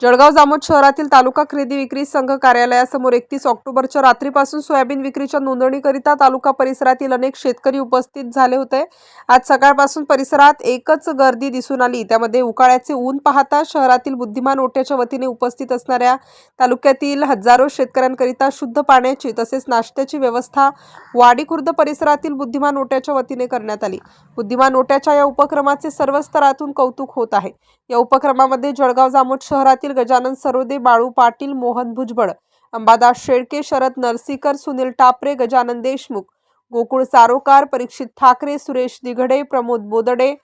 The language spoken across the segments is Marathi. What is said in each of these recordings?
Jalgaon Jamod शहरातील तालुका खरेदी विक्री संघ कार्यालयासमोर एकतीस ऑक्टोबरच्या रात्रीपासून सोयाबीन विक्रीच्या नोंदणीकरिता तालुका परिसरातील अनेक शेतकरी उपस्थित झाले होते. आज सकाळपासून परिसरात एकच गर्दी दिसून आली. त्यामध्ये उकाळ्याचे ऊन पाहता शहरातील बुद्धिमान ओट्याच्या वतीने उपस्थित असणाऱ्या तालुक्यातील हजारो शेतकऱ्यांकरिता शुद्ध पाण्याची तसेच नाश्त्याची व्यवस्था वाडीखुर्द परिसरातील बुद्धिमान ओट्याच्या वतीने करण्यात आली. बुद्धिमान ओट्याच्या या उपक्रमाचे सर्व स्तरातून कौतुक होत आहे. या उपक्रमामध्ये जळगाव जामोद शहरातील गजानन सरोदे बाळू पाटील मोहन भुजबळ अंबादास शेळके शरद नरसीकर सुनील टापरे गजानन देशमुख गोकुळ सारोकार परीक्षित ठाकरे सुरेश दिघडे प्रमोद बोदडे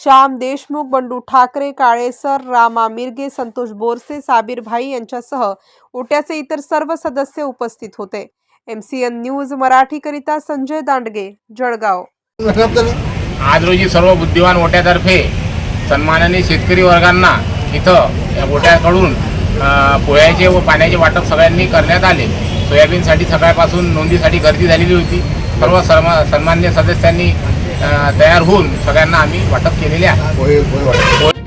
श्याम देशमुख बंडू ठाकरे काळेसर रामा मिरगे संतोष बोरसे साबीर भाई यांच्यासह ओट्याचे इतर सर्व सदस्य उपस्थित होते. एम सी एन न्यूज मराठीकरिता संजय दांडगे जळगाव. आज रोजी सर्व बुद्धिवान ओट्यातर्फे सन्माननीय शेतकरी वर्गांना इथं या ओट्याकडून अ, पोह्याचे व पाण्याचे वाटप सगळ्यांनी करण्यात आले. सोयाबीनसाठी सकाळपासून नोंदीसाठी गर्दी झालेली होती. सर्व सन्मा सन्मान्य सदस्यांनी तयार होऊन सगळ्यांना आम्ही वाटप केलेले आहे.